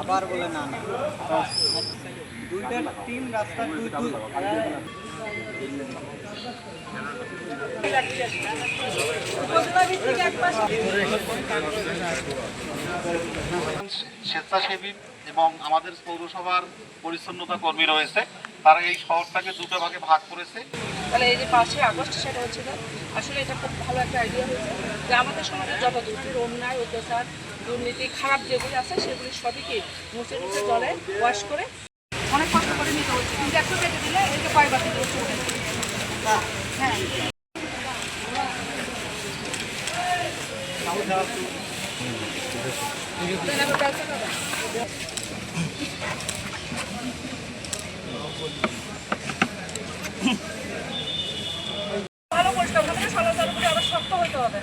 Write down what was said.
আবার বলে না দুইটা টিম রাস্তা দুই দুই। স্বেচ্ছাসেবী এবং আমাদের পৌরসভার পরিচ্ছন্নতা কর্মী রয়েছে। তারা এই শহরটাকে দুটো ভাগে ভাগ করেছে। তাহলে এই যে পাঁচই আগস্ট সেটা হচ্ছে যে আসলে এটা খুব ভালো একটা আইডিয়া হয়েছে। যে আমাদের সমাজে যত দুর্নীতির অন্যায় অত্যাচার দুর্নীতি খারাপ যেগুলি আছে সেগুলি সবইকে মুছে মুছে জলে ওয়াশ করে অনেক কষ্ট করে নিতে হচ্ছে। কিন্তু একটু কেটে দিলে এই যে কয় বাতি হ্যাঁ। তাহলে আবার কাজটা ওখান থেকে সমালোচনা করে আবার শক্ত হতে হবে।